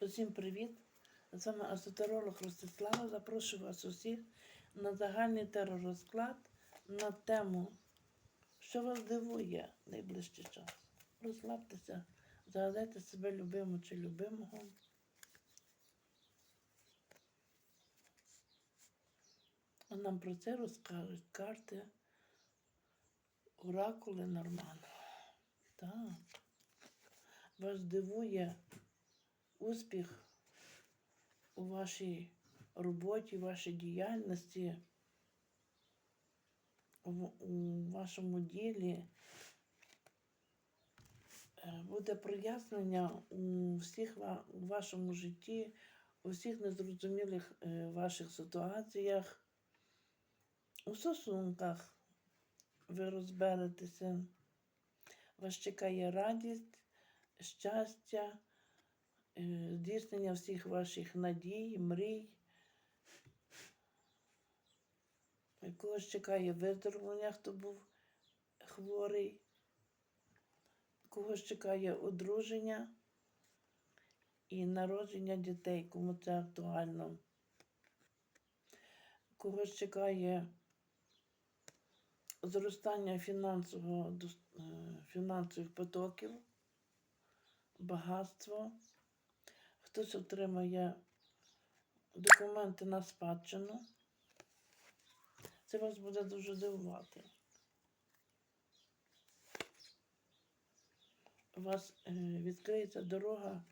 Усім привіт! З вами асотеролог Ростислава. Запрошую вас усіх на загальний теророзклад на тему, що вас дивує найближчий час. Розслабтеся, загадайте себе любиму чи любимого. А нам про це розкажуть карти, оракули нормально. Так. Вас дивує успіх у вашій роботі, вашій діяльності, у, вашому ділі. Е, Буде прояснення у всіх у вашому житті, у всіх незрозумілих е, ваших ситуаціях, у стосунках ви розберетеся. Вас чекає радість, щастя, здійснення всіх ваших надій, мрій. Когось чекає виздоровлення, хто був хворий, когось чекає одруження і народження дітей, кому це актуально. Когось чекає зростання е, фінансових потоків, багатство. Хтось отримає документи на спадщину. Це вас буде дуже дивувати. У вас е, відкриється дорога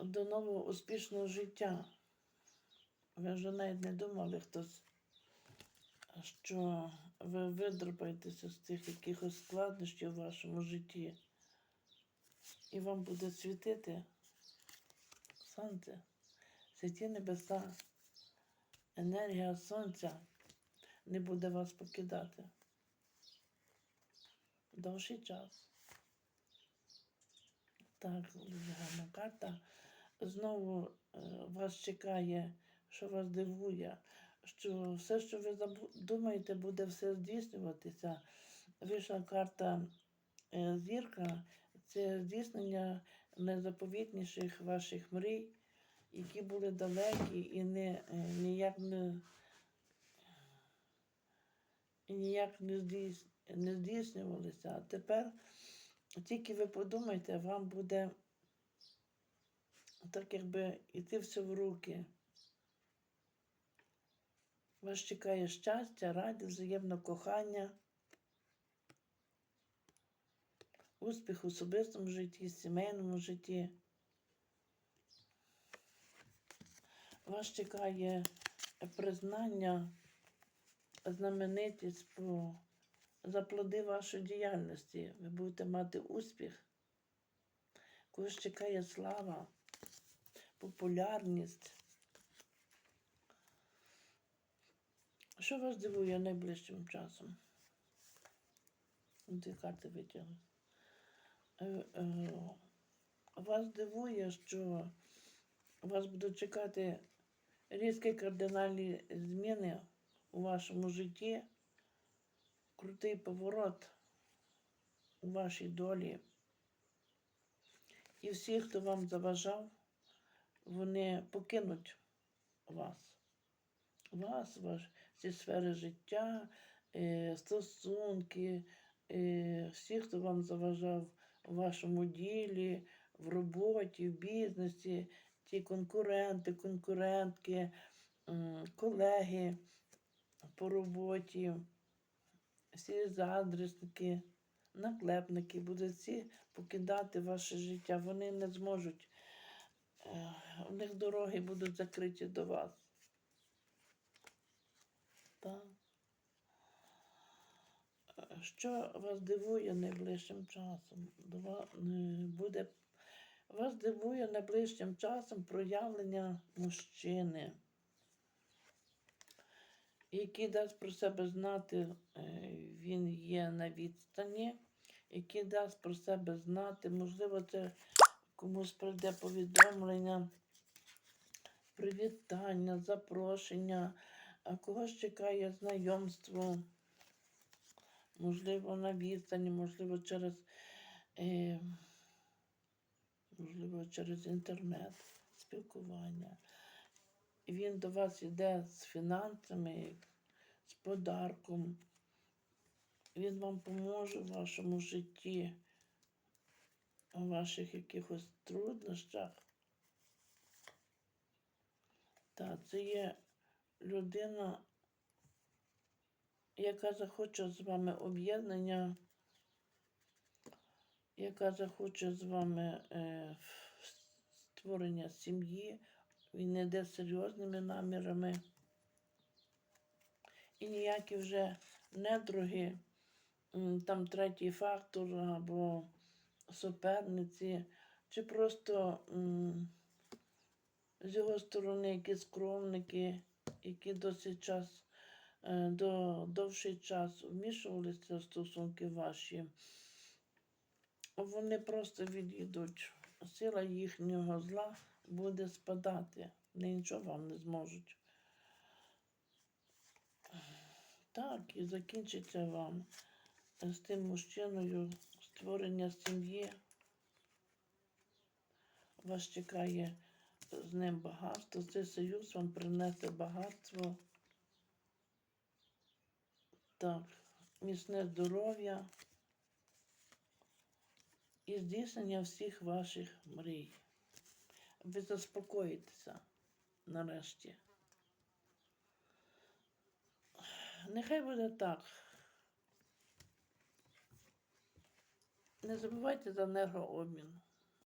до нового успішного життя. Ви вже навіть не думали хтось, що ви видрупаєтеся з цих якихось складнощів у вашому житті. І вам буде світити сонце, святі небеса, енергія сонця не буде вас покидати. Довший час. Так, дуже гарна карта. Знову е, вас чекає, що вас дивує, що все, що ви думаєте, буде все здійснюватися. Вийшла карта е, зірка, це здійснення найзаповітніших ваших мрій, які були далекі і не, е, ніяк не, ніяк не, здійс, не здійснювалися. А тепер тільки ви подумайте, вам буде так якби йти все в руки. Вас чекає щастя, радість, взаємне кохання, успіх в особистому житті, сімейному житті. Вас чекає признання, знаменитість по, за плоди вашої діяльності. Ви будете мати успіх. Когось чекає слава, популярність. Що вас дивує найближчим часом? Дві карти витягли. Е, е, Вас дивує, що вас будуть чекати різкі кардинальні зміни у вашому житті, крутий поворот у вашій долі. І всі, хто вам заважав, вони покинуть вас. Вас, ваш, ці сфери життя, е, стосунки, всі, хто вам заважав у вашому ділі, в роботі, в бізнесі, ті конкуренти, конкурентки, колеги по роботі, всі заздрісники, наклепники будуть всі покидати ваше життя. Вони не зможуть, е, у них дороги будуть закриті до вас. Так. Що вас дивує найближчим часом? Е, Буде вас дивує найближчим часом проявлення мужчини, який дасть про себе знати, е, він є на відстані, який дасть про себе знати, можливо, це комусь прийде повідомлення, привітання, запрошення, а когось чекає знайомство, можливо, на відстані, можливо, через, е, можливо, через інтернет. спілкування. Він до вас йде з фінансами, з подарком. Він вам поможе в вашому житті, у ваших якихось труднощах. Так, це є людина, яка захоче з вами об'єднання, яка захоче з вами е, створення сім'ї. Він йде серйозними намірами. І ніякі вже недруги, там третій фактор або суперниці, чи просто м, з його сторони якісь скромники, які досить час, до, довший час вмішувалися в стосунки ваші, вони просто відійдуть. Сила їхнього зла буде спадати. Вони нічого вам не зможуть. Так, і закінчиться вам з тим мужчиною створення сім'ї. Вас чекає з ним багатство. Цей союз вам принесе багатство. Так, міцне здоров'я і здійснення всіх ваших мрій. Ви заспокоїтеся нарешті. Нехай буде так. Не забувайте за енергообмін.